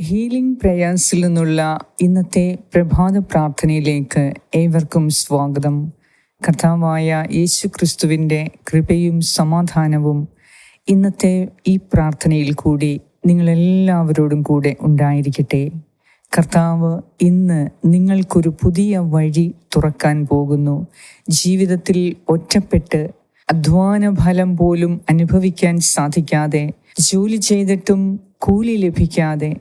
Healing പ്രയാസിൽ നിന്നുള്ള ഇന്നത്തെ പ്രഭാത പ്രാർത്ഥനയിലേക്ക് ഏവർക്കും സ്വാഗതം. കർത്താവായ യേശു ക്രിസ്തുവിന്റെ കൃപയും സമാധാനവും ഇന്നത്തെ ഈ പ്രാർത്ഥനയിൽ കൂടി നിങ്ങളെല്ലാവരോടും കൂടെ ഉണ്ടായിരിക്കട്ടെ. കർത്താവ് ഇന്ന് നിങ്ങൾക്കൊരു പുതിയ വഴി തുറക്കാൻ പോകുന്നു. ജീവിതത്തിൽ ഒറ്റപ്പെട്ട് അധ്വാന ഫലം പോലും അനുഭവിക്കാൻ സാധിക്കാതെ ജോലി ചെയ്തിട്ടും കൂലി ലഭിക്കാതെ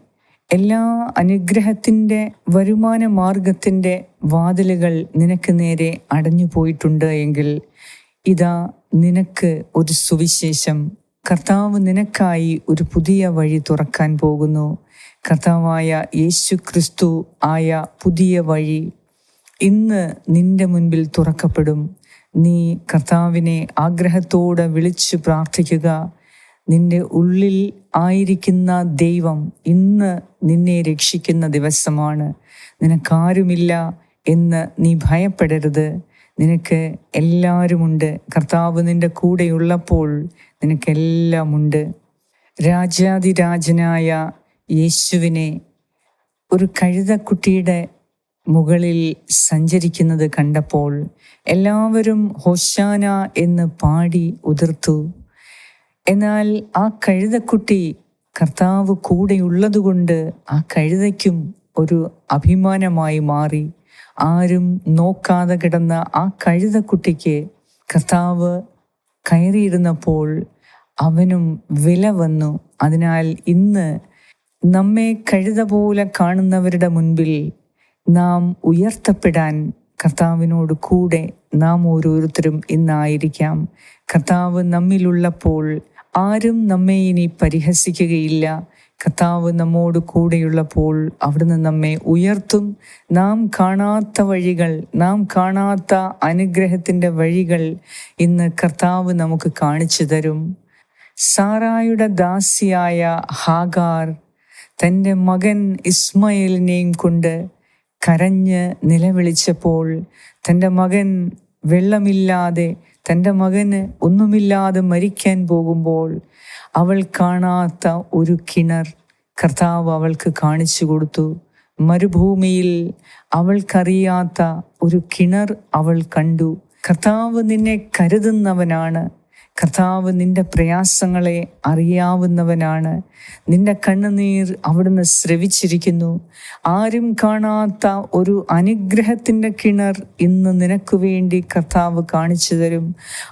എല്ലാ അനുഗ്രഹത്തിന്റെ വരുമാന മാർഗത്തിന്റെ വാതിലുകൾ നിനക്ക് നേരെ അടഞ്ഞു പോയിട്ടുണ്ട് എങ്കിൽ ഇതാ നിനക്ക് ഒരു സുവിശേഷം. കർത്താവ് നിനക്കായി ഒരു പുതിയ വഴി തുറക്കാൻ പോകുന്നു. കർത്താവായ യേശു ക്രിസ്തു ആയ പുതിയ വഴി ഇന്ന് നിന്റെ മുൻപിൽ തുറക്കപ്പെടും. നീ കർത്താവിനെ ആഗ്രഹത്തോടെ വിളിച്ചു പ്രാർത്ഥിക്കുക. നിന്റെ ഉള്ളിൽ ആയിരിക്കുന്ന ദൈവം ഇന്ന് നിന്നെ രക്ഷിക്കുന്ന ദിവസമാണ്. നിനക്കാരുമില്ല എന്ന് നീ ഭയപ്പെടരുത്. നിനക്ക് എല്ലാവരുമുണ്ട്. കർത്താവ് നിന്റെ കൂടെയുള്ളപ്പോൾ നിനക്കെല്ലാമുണ്ട്. രാജാതിരാജനായ യേശുവിനെ ഒരു കഴുതക്കുട്ടിയുടെ മുകളിൽ സഞ്ചരിക്കുന്നത് കണ്ടപ്പോൾ എല്ലാവരും ഹോശാന എന്ന് പാടി ഉതിർത്തു. എന്നാൽ ആ കഴുതക്കുട്ടി കർത്താവ് കൂടെയുള്ളതുകൊണ്ട് ആ കഴുതയ്ക്കും ഒരു അഭിമാനമായി മാറി. ആരും നോക്കാതെ കിടന്ന ആ കഴുതക്കുട്ടിക്ക് കർത്താവ് കയറിയിരുന്നപ്പോൾ അവനും വില വന്നു. അതിനാൽ ഇന്ന് നമ്മെ കഴുത പോലെ കാണുന്നവരുടെ മുൻപിൽ നാം ഉയർത്തപ്പെടാൻ കർത്താവിനോട് കൂടെ നാം ഓരോരുത്തരും ഇന്നായിരിക്കാം. കർത്താവ് നമ്മിലുള്ളപ്പോൾ ആരും നമ്മെ ഇനി പരിഹസിക്കുകയില്ല. കർത്താവ് നമ്മോട് കൂടെയുള്ളപ്പോൾ അവിടുന്ന് നമ്മെ ഉയർത്തും. നാം കാണാത്ത വഴികൾ നാം കാണാത്ത അനുഗ്രഹത്തിന്റെ വഴികൾ ഇന്ന് കർത്താവ് നമുക്ക് കാണിച്ചു തരും. സാറായുടെ ദാസിയായ ഹാഗാർ തന്റെ മകൻ ഇസ്മയിലിനെയും കൊണ്ട് കരഞ്ഞ് നിലവിളിച്ചപ്പോൾ തന്റെ മകൻ വെള്ളമില്ലാതെ തന്റെ മകന് ഒന്നുമില്ലാതെ മരിക്കാൻ പോകുമ്പോൾ അവൾ കാണാത്ത ഒരു കിണർ കർത്താവ് അവൾക്ക് കാണിച്ചു കൊടുത്തു. മരുഭൂമിയിൽ അവൾക്കറിയാത്ത ഒരു കിണർ അവൾ കണ്ടു. കർത്താവ് നിന്നെ കരുതുന്നവനാണ്. കർത്താവ് നിന്റെ പ്രയാസങ്ങളെ അറിയാവുന്നവനാണ്. നിന്റെ കണ്ണുനീർ അവിടുന്ന് ശ്രവിച്ചിരിക്കുന്നു ആരും കാണാത്ത ഒരു അനുഗ്രഹത്തിന്റെ കിണർ ഇന്ന് നിനക്ക് വേണ്ടി കർത്താവ് കാണിച്ചു തരും.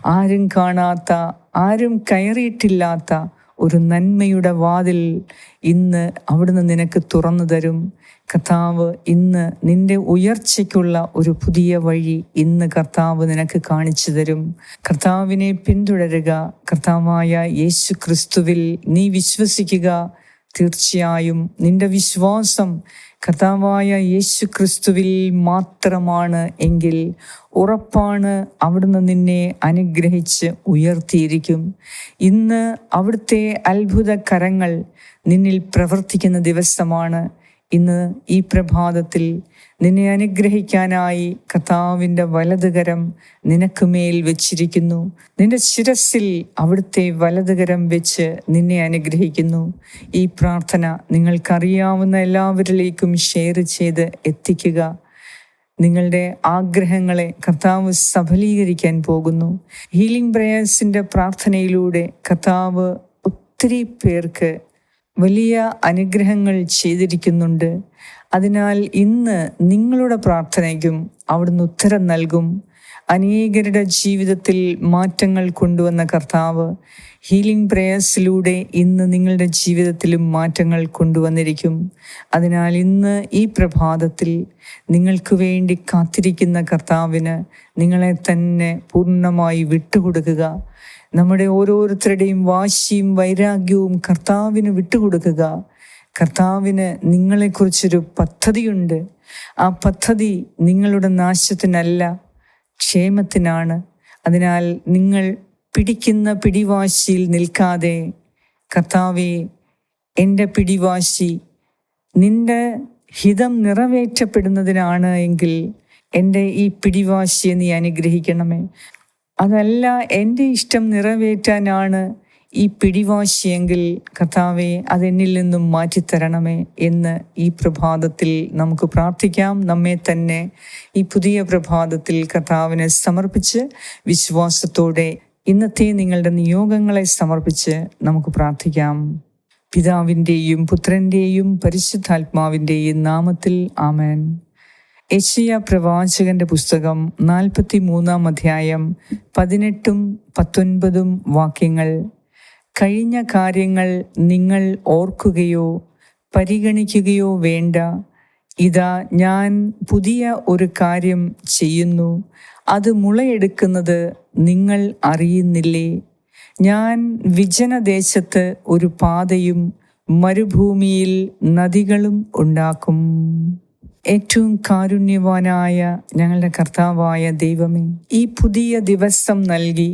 ആരും കാണാത്ത ആരും കയറിയിട്ടില്ലാത്ത ഒരു നന്മയുടെ വാതിൽ ഇന്ന് അവിടുന്ന് നിനക്ക് തുറന്നു തരും. കർത്താവ് ഇന്ന് നിന്റെ ഉയർച്ചയ്ക്കുള്ള ഒരു പുതിയ വഴി ഇന്ന് കർത്താവ് നിനക്ക് കാണിച്ചു തരും. കർത്താവിനെ പിന്തുടരുക. കർത്താവായ യേശു ക്രിസ്തുവിൽ നീ വിശ്വസിക്കുക. തീർച്ചയായും നിന്റെ വിശ്വാസം കർത്താവായ യേശു ക്രിസ്തുവിൽ മാത്രമാണ് എങ്കിൽ ഉറപ്പാണ് അവിടുന്ന് നിന്നെ അനുഗ്രഹിച്ച് ഉയർത്തിയിരിക്കും. ഇന്ന് അവിടുത്തെ അത്ഭുത കരങ്ങൾ നിന്നിൽ പ്രവർത്തിക്കുന്ന ദിവസമാണ്. ഇന്ന് ഈ പ്രഭാതത്തിൽ നിന്നെ അനുഗ്രഹിക്കാനായി കർത്താവിന്റെ വലതുകരം നിനക്ക് മേൽ വെച്ചിരിക്കുന്നു. നിന്റെ ശിരസിൽ അവിടുത്തെ വലതുകരം വെച്ച് നിന്നെ അനുഗ്രഹിക്കുന്നു. ഈ പ്രാർത്ഥന നിങ്ങൾക്കറിയാവുന്ന എല്ലാവരിലേക്കും ഷെയർ ചെയ്ത് എത്തിക്കുക. നിങ്ങളുടെ ആഗ്രഹങ്ങളെ കർത്താവ് സഫലീകരിക്കാൻ പോകുന്നു. ഹീലിംഗ് പ്രേയേഴ്സിന്റെ പ്രാർത്ഥനയിലൂടെ കർത്താവ് ഒത്തിരി പേർക്ക് വലിയ അനുഗ്രഹങ്ങൾ ചെയ്തിരിക്കുന്നുണ്ട്. അതിനാൽ ഇന്ന് നിങ്ങളുടെ പ്രാർത്ഥനയ്ക്കും അവിടുന്ന് ഉത്തരം നൽകും. അനേകരുടെ ജീവിതത്തിൽ മാറ്റങ്ങൾ കൊണ്ടുവന്ന കർത്താവ് ഹീലിംഗ് പ്രേയേഴ്സിലൂടെ ഇന്ന് നിങ്ങളുടെ ജീവിതത്തിലും മാറ്റങ്ങൾ കൊണ്ടുവന്നിരിക്കും. അതിനാൽ ഇന്ന് ഈ പ്രഭാതത്തിൽ നിങ്ങൾക്ക് വേണ്ടി കാത്തിരിക്കുന്ന കർത്താവിന് നിങ്ങളെ തന്നെ പൂർണമായി വിട്ടുകൊടുക്കുക. നമ്മുടെ ഓരോരുത്തരുടെയും വാശിയും വൈരാഗ്യവും കർത്താവിന് വിട്ടുകൊടുക്കുക. കർത്താവിന് നിങ്ങളെക്കുറിച്ചൊരു പദ്ധതിയുണ്ട്. ആ പദ്ധതി നിങ്ങളുടെ നാശത്തിനല്ല ക്ഷേമത്തിനാണ്. അതിനാൽ നിങ്ങൾ പിടിക്കുന്ന പിടിവാശിയിൽ നിൽക്കാതെ കർത്താവെ എന്റെ പിടിവാശി നിന്റെ ഹിതം നിറവേറ്റപ്പെടുന്നതിനാണ് എങ്കിൽ എന്റെ ഈ പിടിവാശിയെ നീ അനുഗ്രഹിക്കണമേ. അതല്ല എന്റെ ഇഷ്ടം നിറവേറ്റാനാണ് ഈ പിടിവാശിയെങ്കിൽ കർത്താവെ അതെന്നിൽ നിന്നും മാറ്റിത്തരണമേ എന്ന് ഈ പ്രഭാതത്തിൽ നമുക്ക് പ്രാർത്ഥിക്കാം. നമ്മെ തന്നെ ഈ പുതിയ പ്രഭാതത്തിൽ കർത്താവിനെ സമർപ്പിച്ച് വിശ്വാസത്തോടെ ഇന്നത്തെ നിങ്ങളുടെ നിയോഗങ്ങളെ സമർപ്പിച്ച് നമുക്ക് പ്രാർത്ഥിക്കാം. പിതാവിന്റെയും പുത്രന്റെയും പരിശുദ്ധാത്മാവിന്റെയും നാമത്തിൽ ആമേൻ. യശയ പ്രവാചകന്റെ പുസ്തകം നാൽപ്പത്തി മൂന്നാം അധ്യായം പതിനെട്ടും പത്തൊൻപതും വാക്യങ്ങൾ. കഴിഞ്ഞ കാര്യങ്ങൾ നിങ്ങൾ ഓർക്കുകയോ പരിഗണിക്കുകയോ വേണ്ട. ഇതാ ഞാൻ പുതിയ ഒരു കാര്യം ചെയ്യുന്നു. അത് മുളയെടുക്കുന്നത് നിങ്ങൾ അറിയുന്നില്ലേ? ഞാൻ വിജനദേശത്ത് ഒരു പാതയും മരുഭൂമിയിൽ നദികളും ഉണ്ടാക്കും. ഏറ്റവും കാരുണ്യവാനായ ഞങ്ങളുടെ കർത്താവായ ദൈവമേ ഈ പുതിയ ദിവസം നൽകി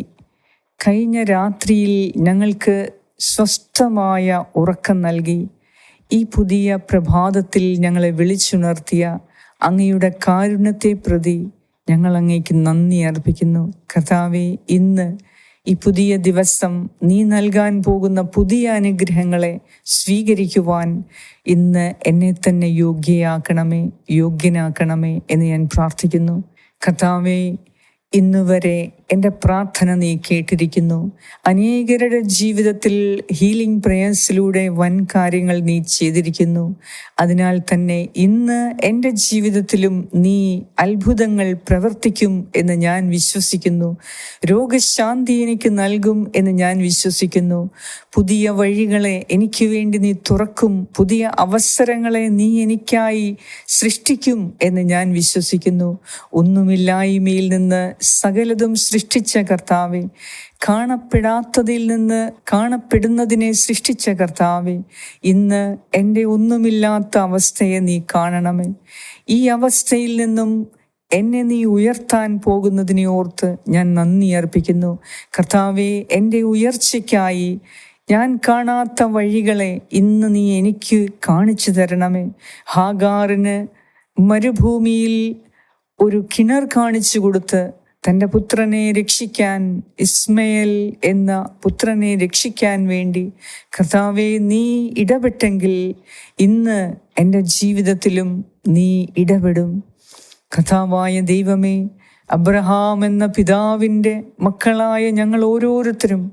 കഴിഞ്ഞ രാത്രിയിൽ ഞങ്ങൾക്ക് സ്വസ്ഥമായ ഉറക്കം നൽകി. ഈ പുതിയ പ്രഭാതത്തിൽ ഞങ്ങളെ വിളിച്ചുണർത്തിയ അങ്ങയുടെ കാരുണ്യത്തെ പ്രതി ഞങ്ങൾ അങ്ങേക്ക് നന്ദി അർപ്പിക്കുന്നു. കർത്താവെ ഇന്ന് ഈ പുതിയ ദിവസം നീ നൽകാൻ പോകുന്ന പുതിയ അനുഗ്രഹങ്ങളെ സ്വീകരിക്കുവാൻ ഇന്ന് എന്നെ തന്നെ യോഗ്യയാക്കണമേ യോഗ്യനാക്കണമേ എന്ന് ഞാൻ പ്രാർത്ഥിക്കുന്നു. കർത്താവെ ഇന്നുവരെ എന്റെ പ്രാർത്ഥന നീ കേട്ടിരിക്കുന്നു. അനേകരുടെ ജീവിതത്തിൽ ഹീലിംഗ് പ്രേയേഴ്സിലൂടെ വൻ കാര്യങ്ങൾ നീ ചെയ്തിരിക്കുന്നു. അതിനാൽ തന്നെ ഇന്ന് എന്റെ ജീവിതത്തിലും നീ അത്ഭുതങ്ങൾ പ്രവർത്തിക്കും എന്ന് ഞാൻ വിശ്വസിക്കുന്നു. രോഗശാന്തി എനിക്ക് നൽകും എന്ന് ഞാൻ വിശ്വസിക്കുന്നു. പുതിയ വഴികളെ എനിക്ക് വേണ്ടി നീ തുറക്കും. പുതിയ അവസരങ്ങളെ നീ എനിക്കായി സൃഷ്ടിക്കും എന്ന് ഞാൻ വിശ്വസിക്കുന്നു. ഒന്നുമില്ലായ്മയിൽ നിന്ന് സകലതും സൃഷ്ടിച്ച കർത്താവെ കാണപ്പെടാത്തതിൽ നിന്ന് കാണപ്പെടുന്നതിനെ സൃഷ്ടിച്ച കർത്താവെ ഇന്ന് എന്റെ ഒന്നുമില്ലാത്ത അവസ്ഥയെ നീ കാണണമേ. ഈ അവസ്ഥയിൽ നിന്നും എന്നെ നീ ഉയർത്താൻ പോകുന്നതിനെ ഓർത്ത് ഞാൻ നന്ദി അർപ്പിക്കുന്നു. കർത്താവെ എന്റെ ഉയർച്ചയ്ക്കായി ഞാൻ കാണാത്ത വഴികളെ ഇന്ന് നീ എനിക്ക് കാണിച്ചു തരണമേ. ഹാഗാറിന് മരുഭൂമിയിൽ ഒരു കിണർ കാണിച്ചു കൊടുത്ത് തന്റെ പുത്രനെ രക്ഷിക്കാൻ ഇസ്മയൽ എന്ന പുത്രനെ രക്ഷിക്കാൻ വേണ്ടി കർത്താവെ നീ ഇടപെട്ടെങ്കിൽ ഇന്ന് എന്റെ ജീവിതത്തിലും നീ ഇടപെടും. കഥാവായ ദൈവമേ അബ്രഹാം എന്ന പിതാവിന്റെ മക്കളായ ഞങ്ങൾ ഓരോരുത്തരും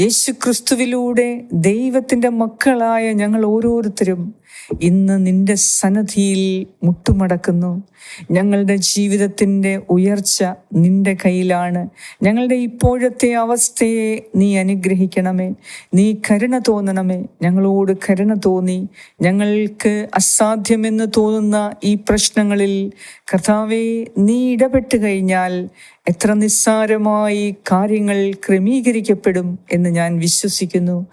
യേശുക്രിസ്തുവിലൂടെ ദൈവത്തിന്റെ മക്കളായ ഞങ്ങൾ ഓരോരുത്തരും ഇന്ന് നിന്റെ സന്നദ്ധിയിൽ മുട്ടുമടക്കുന്നു. ഞങ്ങളുടെ ജീവിതത്തിന്റെ ഉയർച്ച നിന്റെ കയ്യിലാണ്. ഞങ്ങളുടെ ഇപ്പോഴത്തെ അവസ്ഥയെ നീ അനുഗ്രഹിക്കണമേ. നീ കരുണ തോന്നണമേ. ഞങ്ങളോട് കരുണ തോന്നി. ഞങ്ങൾക്ക് അസാധ്യമെന്ന് തോന്നുന്ന ഈ പ്രശ്നങ്ങളിൽ കർത്താവെ നീ ഇടപെട്ട് കഴിഞ്ഞാൽ എത്ര നിസ്സാരമായി കാര്യങ്ങൾ ക്രമീകരിക്കപ്പെടും എന്ന് ഞാൻ വിശ്വസിക്കുന്നു.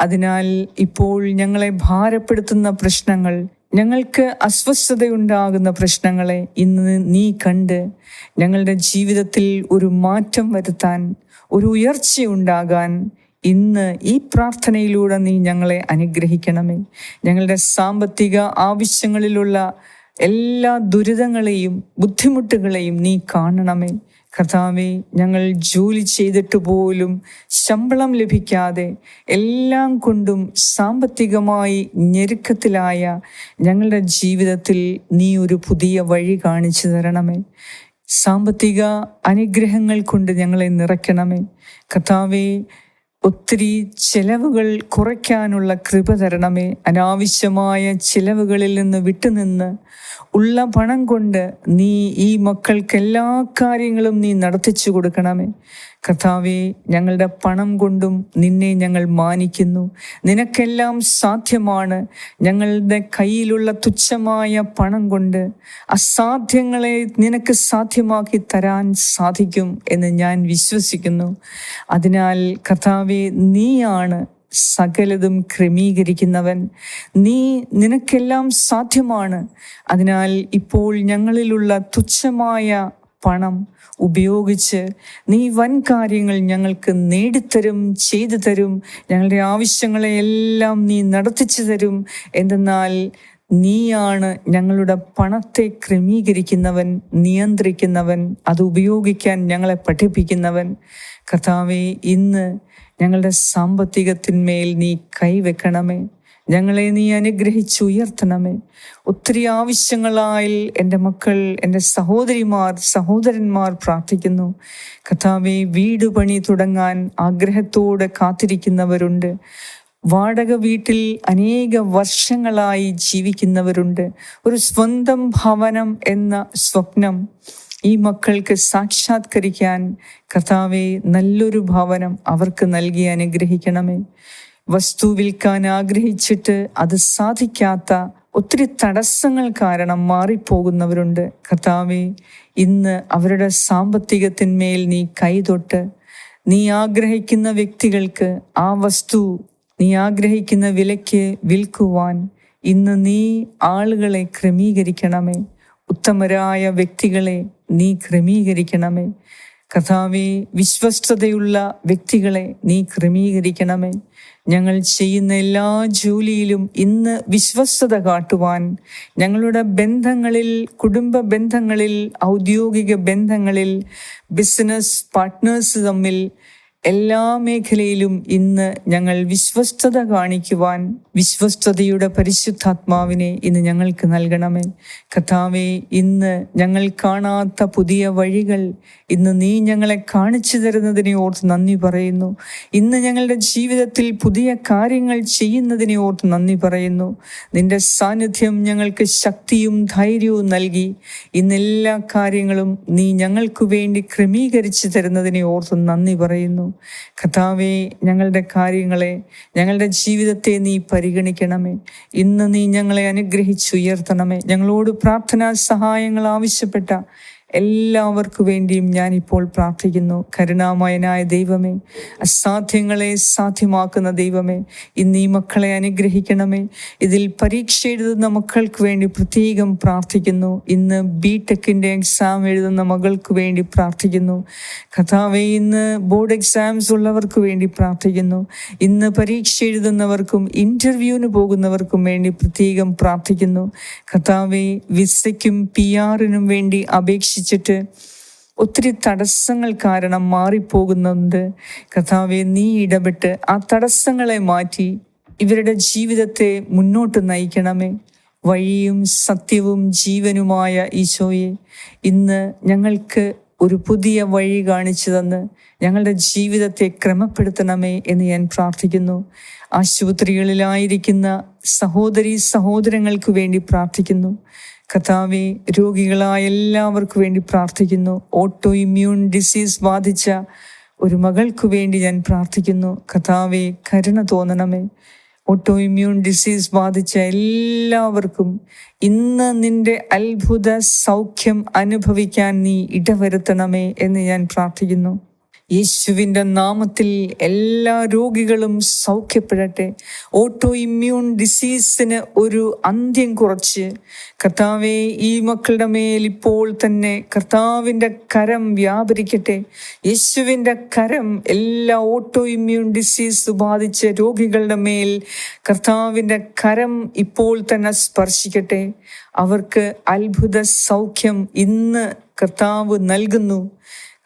അതിനാൽ ഇപ്പോൾ ഞങ്ങളെ ഭാരപ്പെടുത്തുന്ന പ്രശ്നങ്ങൾ. ഞങ്ങൾക്ക് അസ്വസ്ഥതയുണ്ടാകുന്ന പ്രശ്നങ്ങളെ ഇന്ന് നീ കണ്ട് ഞങ്ങളുടെ ജീവിതത്തിൽ ഒരു മാറ്റം വരുത്താൻ ഒരു ഉയർച്ചയുണ്ടാകാൻ ഇന്ന് ഈ പ്രാർത്ഥനയിലൂടെ നീ ഞങ്ങളെ അനുഗ്രഹിക്കണമേ. ഞങ്ങളുടെ സാമ്പത്തിക ആവശ്യങ്ങളിലുള്ള എല്ലാ ദുരിതങ്ങളെയും ബുദ്ധിമുട്ടുകളെയും നീ കാണണമേ. കർത്താവെ ഞങ്ങൾ ജോലി ചെയ്തിട്ട് പോലും ശമ്പളം ലഭിക്കാതെ എല്ലാം കൊണ്ടും സാമ്പത്തികമായി ഞെരുക്കത്തിലായ ഞങ്ങളുടെ ജീവിതത്തിൽ നീ ഒരു പുതിയ വഴി കാണിച്ചു തരണമേ. സാമ്പത്തിക അനുഗ്രഹങ്ങൾ കൊണ്ട് ഞങ്ങളെ നിറയ്ക്കണമേ. കർത്താവെ ഒത്തിരി ചെലവുകൾ കുറയ്ക്കാനുള്ള കൃപ തരണമേ. അനാവശ്യമായ ചിലവുകളിൽ നിന്ന് വിട്ടുനിന്ന് ഉള്ള പണം കൊണ്ട് നീ ഈ മക്കൾക്ക് എല്ലാ കാര്യങ്ങളും നീ നടത്തിച്ചു കൊടുക്കണമേ. കർത്താവെ ഞങ്ങളുടെ പണം കൊണ്ടും നിന്നെ ഞങ്ങൾ മാനിക്കുന്നു. നിനക്കെല്ലാം സാധ്യമാണ്. ഞങ്ങളുടെ കയ്യിലുള്ള തുച്ഛമായ പണം കൊണ്ട് അസാധ്യങ്ങളെ നിനക്ക് സാധ്യമാക്കി തരാൻ സാധിക്കും എന്ന് ഞാൻ വിശ്വസിക്കുന്നു. അതിനാൽ കർത്താവെ നീയാണ് സകലതും ക്രമീകരിക്കുന്നവൻ. നീ നിനക്കെല്ലാം സാധ്യമാണ്. അതിനാൽ ഇപ്പോൾ ഞങ്ങളിലുള്ള തുച്ഛമായ പണം ഉപയോഗിച്ച് നീ വൻ കാര്യങ്ങൾ ഞങ്ങൾക്ക് നേടിത്തരും ചെയ്തു തരും. ഞങ്ങളുടെ ആവശ്യങ്ങളെ എല്ലാം നീ നടത്തിച്ചു തരും. എന്തെന്നാൽ നീയാണ് ഞങ്ങളുടെ പണത്തെ ക്രമീകരിക്കുന്നവൻ നിയന്ത്രിക്കുന്നവൻ അത് ഉപയോഗിക്കാൻ ഞങ്ങളെ പഠിപ്പിക്കുന്നവൻ. കർത്താവെ ഇന്ന് ഞങ്ങളുടെ സാമ്പത്തികത്തിന്മേൽ നീ കൈവെക്കണമേ. ഞങ്ങളെ നീ അനുഗ്രഹിച്ചുയർത്തണമേ ഒത്തിരി ആവശ്യങ്ങളായി എന്റെ മക്കൾ എന്റെ സഹോദരിമാർ സഹോദരന്മാർ പ്രാർത്ഥിക്കുന്നു. കഥാവെ വീട് പണി തുടങ്ങാൻ ആഗ്രഹത്തോടെ കാത്തിരിക്കുന്നവരുണ്ട്. വാടക വീട്ടിൽ അനേക വർഷങ്ങളായി ജീവിക്കുന്നവരുണ്ട്. ഒരു സ്വന്തം ഭവനം എന്ന സ്വപ്നം ഈ മക്കൾക്ക് സാക്ഷാത്കരിക്കാൻ കഥാവെ നല്ലൊരു ഭവനം അവർക്ക് നൽകി അനുഗ്രഹിക്കണമേ. വസ്തു വിൽക്കാൻ ആഗ്രഹിച്ചിട്ട് അത് സാധിക്കാത്ത ഒത്തിരി തടസ്സങ്ങൾ കാരണം മാറിപ്പോകുന്നവരുണ്ട്. കർത്താവെ ഇന്ന് അവരുടെ സാമ്പത്തികത്തിന്മേൽ നീ കൈതൊട്ട് നീ ആഗ്രഹിക്കുന്ന വ്യക്തികൾക്ക് ആ വസ്തു നീ ആഗ്രഹിക്കുന്ന വിലയ്ക്ക് വിൽക്കുവാൻ ഇന്ന് നീ ആളുകളെ ക്രമീകരിക്കണമേ. ഉത്തമരായ വ്യക്തികളെ നീ ക്രമീകരിക്കണമേ. കഥാവെ വിശ്വസ്തതയുള്ള വ്യക്തികളെ നീ ക്രമീകരിക്കണമേ. ഞങ്ങൾ ചെയ്യുന്ന എല്ലാ ജോലിയിലും ഇന്ന് വിശ്വസ്തത കാട്ടുവാൻ ഞങ്ങളുടെ ബന്ധങ്ങളിൽ കുടുംബ ബന്ധങ്ങളിൽ ഔദ്യോഗിക ബന്ധങ്ങളിൽ ബിസിനസ് പാർട്ട്നേഴ്സ് തമ്മിൽ എല്ലാ മേഖലയിലും ഇന്ന് ഞങ്ങൾ വിശ്വസ്തത കാണിക്കുവാൻ വിശ്വസ്തതയുടെ പരിശുദ്ധാത്മാവിനെ ഇന്ന് ഞങ്ങൾക്ക് നൽകണമേ. കഥാവെ ഇന്ന് ഞങ്ങൾ കാണാത്ത പുതിയ വഴികൾ ഇന്ന് നീ ഞങ്ങളെ കാണിച്ചു തരുന്നതിനെ ഓർത്ത് നന്ദി പറയുന്നു. ഇന്ന് ഞങ്ങളുടെ ജീവിതത്തിൽ പുതിയ കാര്യങ്ങൾ ചെയ്യുന്നതിനെ ഓർത്ത് നന്ദി പറയുന്നു. നിന്റെ സാന്നിധ്യം ഞങ്ങൾക്ക് ശക്തിയും ധൈര്യവും നൽകി. ഇന്ന് എല്ലാ കാര്യങ്ങളും നീ ഞങ്ങൾക്ക് വേണ്ടി ക്രമീകരിച്ചു തരുന്നതിനെ ഓർത്ത് നന്ദി പറയുന്നു. കഥാവെ ഞങ്ങളുടെ കാര്യങ്ങളെ ഞങ്ങളുടെ ജീവിതത്തെ നീ പരിഗണിക്കണമേ. ഇന്ന് നീ ഞങ്ങളെ അനുഗ്രഹിച്ചുയർത്തണമേ. ഞങ്ങളോട് പ്രാർത്ഥനാ സഹായങ്ങൾ ആവശ്യപ്പെട്ട എല്ലാവർക്കു വേണ്ടിയും ഞാൻ ഇപ്പോൾ പ്രാർത്ഥിക്കുന്നു. കരുണാമയനായ ദൈവമേ അസാധ്യങ്ങളെ സാധ്യമാക്കുന്ന ദൈവമേ ഇന്ന് ഈ മക്കളെ അനുഗ്രഹിക്കണമേ. ഇതിൽ പരീക്ഷ എഴുതുന്ന മക്കൾക്ക് വേണ്ടി പ്രത്യേകം പ്രാർത്ഥിക്കുന്നു. ഇന്ന് ബി ടെക്കിന്റെ എക്സാം എഴുതുന്ന മകൾക്ക് വേണ്ടി പ്രാർത്ഥിക്കുന്നു. കഥാവെ ഇന്ന് ബോർഡ് എക്സാംസ് ഉള്ളവർക്ക് വേണ്ടി പ്രാർത്ഥിക്കുന്നു. ഇന്ന് പരീക്ഷ എഴുതുന്നവർക്കും ഇന്റർവ്യൂവിന് പോകുന്നവർക്കും വേണ്ടി പ്രത്യേകം പ്രാർത്ഥിക്കുന്നു. കഥാവെ വിസയ്ക്കും പി ആറിനും വേണ്ടി അപേക്ഷിച്ചിട്ട് ഒത്തിരി തടസ്സങ്ങൾ കാരണം മാറിപ്പോകുന്നുണ്ട്. കഥാവെ നീ ഇടപെട്ട് ആ തടസ്സങ്ങളെ മാറ്റി ഇവരുടെ ജീവിതത്തെ മുന്നോട്ട് നയിക്കണമേ. വഴിയും സത്യവും ജീവനുമായ ഈശോയെ ഇന്ന് ഞങ്ങൾക്ക് ഒരു പുതിയ വഴി കാണിച്ചു തന്ന് ഞങ്ങളുടെ ജീവിതത്തെ ക്രമപ്പെടുത്തണമേ എന്ന് ഞാൻ പ്രാർത്ഥിക്കുന്നു. ആശുപത്രികളിലായിരിക്കുന്ന സഹോദരി സഹോദരങ്ങൾക്ക് വേണ്ടി പ്രാർത്ഥിക്കുന്നു. കഥാവെ രോഗികളായ എല്ലാവർക്കു വേണ്ടി പ്രാർത്ഥിക്കുന്നു. ഓട്ടോ ഇമ്മ്യൂൺ ഡിസീസ് ബാധിച്ച ഒരു മകൾക്കു വേണ്ടി ഞാൻ പ്രാർത്ഥിക്കുന്നു. കഥാവെ കരുണ തോന്നണമേ. ഓട്ടോ ഇമ്മ്യൂൺ ഡിസീസ് ബാധിച്ച എല്ലാവർക്കും ഇന്ന് നിന്റെ അത്ഭുത സൗഖ്യം അനുഭവിക്കാൻ നീ ഇടവരുത്തണമേ എന്ന് ഞാൻ പ്രാർത്ഥിക്കുന്നു. യേശുവിന്റെ നാമത്തിൽ എല്ലാ രോഗികളും സൗഖ്യപ്പെടട്ടെ. ഓട്ടോ ഇമ്മ്യൂൺ ഡിസീസിന് ഒരു അന്ത്യം കുറച്ച്. കർത്താവെ ഈ മക്കളുടെ മേൽ ഇപ്പോൾ തന്നെ കർത്താവിന്റെ കരം വ്യാപരിക്കട്ടെ. യേശുവിന്റെ കരം എല്ലാ ഓട്ടോ ഇമ്മ്യൂൺ ഡിസീസ് ബാധിച്ച രോഗികളുടെ മേൽ കർത്താവിന്റെ കരം ഇപ്പോൾ തന്നെ സ്പർശിക്കട്ടെ. അവർക്ക് അത്ഭുത സൗഖ്യം ഇന്ന് കർത്താവ് നൽകുന്നു.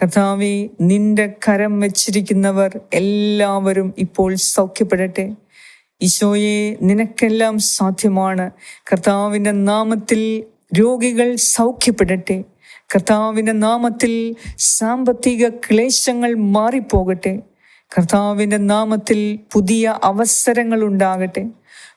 കർത്താവെ നിന്റെ കരം വെച്ചിരിക്കുന്നവർ എല്ലാവരും ഇപ്പോൾ സൗഖ്യപ്പെടട്ടെ. ഈശോയെ നിനക്കെല്ലാം സാധ്യമാണ്. കർത്താവിന്റെ നാമത്തിൽ രോഗികൾ സൗഖ്യപ്പെടട്ടെ. കർത്താവിന്റെ നാമത്തിൽ സാമ്പത്തിക ക്ലേശങ്ങൾ മാറിപ്പോകട്ടെ. കർത്താവിന്റെ നാമത്തിൽ പുതിയ അവസരങ്ങൾ ഉണ്ടാകട്ടെ.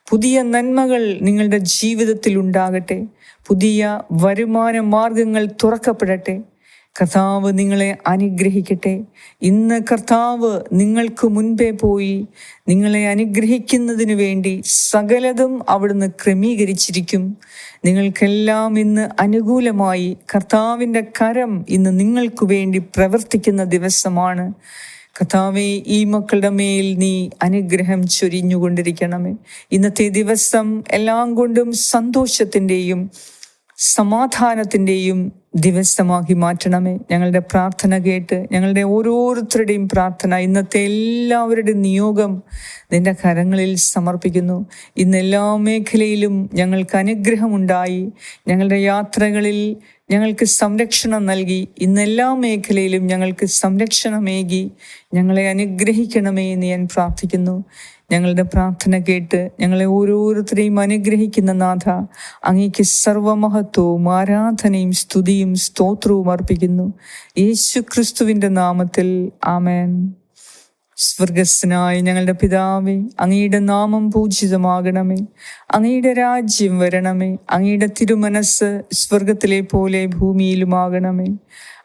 പുതിയ നന്മകൾ നിങ്ങളുടെ ജീവിതത്തിൽ ഉണ്ടാകട്ടെ. പുതിയ വരുമാന മാർഗങ്ങൾ തുറക്കപ്പെടട്ടെ. കർത്താവ് നിങ്ങളെ അനുഗ്രഹിക്കട്ടെ. ഇന്ന് കർത്താവ് നിങ്ങൾക്ക് മുൻപേ പോയി നിങ്ങളെ അനുഗ്രഹിക്കുന്നതിനു വേണ്ടി സകലതും അവിടുന്ന് ക്രമീകരിച്ചിരിക്കും. നിങ്ങൾക്കെല്ലാം ഇന്ന് അനുകൂലമായി കർത്താവിന്റെ കരം ഇന്ന് നിങ്ങൾക്ക് വേണ്ടി പ്രവർത്തിക്കുന്ന ദിവസമാണ്. കർത്താവെ ഈ മക്കളുടെ മേൽ നീ അനുഗ്രഹം ചൊരിഞ്ഞുകൊണ്ടിരിക്കണമേ. ഇന്നത്തെ ദിവസം എല്ലാം കൊണ്ടും സന്തോഷത്തിന്റെയും സമാധാനത്തിന്റെയും ദിവസമാക്കി മാറ്റണമേ. ഞങ്ങളുടെ പ്രാർത്ഥന കേട്ട് ഞങ്ങളുടെ ഓരോരുത്തരുടെയും പ്രാർത്ഥന ഇന്നത്തെ എല്ലാവരുടെയും നിയോഗം നിന്റെ കരങ്ങളിൽ സമർപ്പിക്കുന്നു. ഇന്ന് എല്ലാ മേഖലയിലും ഞങ്ങൾക്ക് അനുഗ്രഹമുണ്ടായി. ഞങ്ങളുടെ യാത്രകളിൽ ഞങ്ങൾക്ക് സംരക്ഷണം നൽകി. ഇന്ന് എല്ലാ മേഖലയിലും ഞങ്ങൾക്ക് സംരക്ഷണമേകി. ഞങ്ങളെ അനുഗ്രഹിക്കണമേ എന്ന് ഞാൻ പ്രാർത്ഥിക്കുന്നു. ഞങ്ങളുടെ പ്രാർത്ഥന കേട്ട് ഞങ്ങളെ ഓരോരുത്തരെയും അനുഗ്രഹിക്കുന്ന നാഥ അങ്ങേക്ക് സർവമഹത്വവും ആരാധനയും സ്തുതിയും സ്തോത്രവും അർപ്പിക്കുന്നു. യേശു ക്രിസ്തുവിന്റെ നാമത്തിൽ ആമേൻ. സ്വർഗസ്സനായ ഞങ്ങളുടെ പിതാവേ അങ്ങയുടെ നാമം പൂജിതമാകണമേ. അങ്ങയുടെ രാജ്യം വരണമേ. അങ്ങയുടെ തിരുമനസ് സ്വർഗത്തിലെ പോലെ ഭൂമിയിലുമാകണമേ.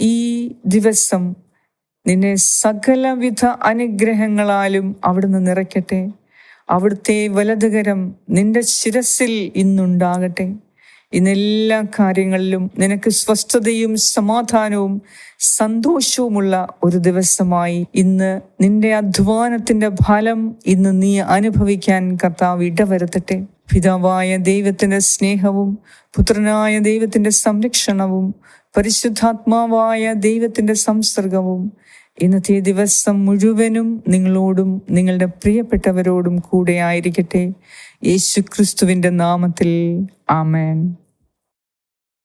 ഈ ദിവസം നിന്നെ സകലവിധ അനുഗ്രഹങ്ങളാലും അവിടുന്ന് നിറയ്ക്കട്ടെ. അവിടുത്തെ വലതുകരം നിന്റെ ശിരസിൽ ഇന്നുണ്ടാകട്ടെ. ഇന്നെല്ലാ കാര്യങ്ങളിലും നിനക്ക് സ്വസ്ഥതയും സമാധാനവും സന്തോഷവുമുള്ള ഒരു ദിവസമായി ഇന്ന് നിന്റെ അധ്വാനത്തിന്റെ ഫലം ഇന്ന് നീ അനുഭവിക്കാൻ കർത്താവ് ഇടവരുത്തട്ടെ. പിതാവായ ദൈവത്തിന്റെ സ്നേഹവും പുത്രനായ ദൈവത്തിന്റെ സംരക്ഷണവും പരിശുദ്ധാത്മാവായ ദൈവത്തിന്റെ സംസർഗവും ഇന്നത്തെ ദിവസം മുഴുവനും നിങ്ങളോടും നിങ്ങളുടെ പ്രിയപ്പെട്ടവരോടും കൂടെ ആയിരിക്കട്ടെ. യേശു ക്രിസ്തുവിന്റെ നാമത്തിൽ. ആമേൻ.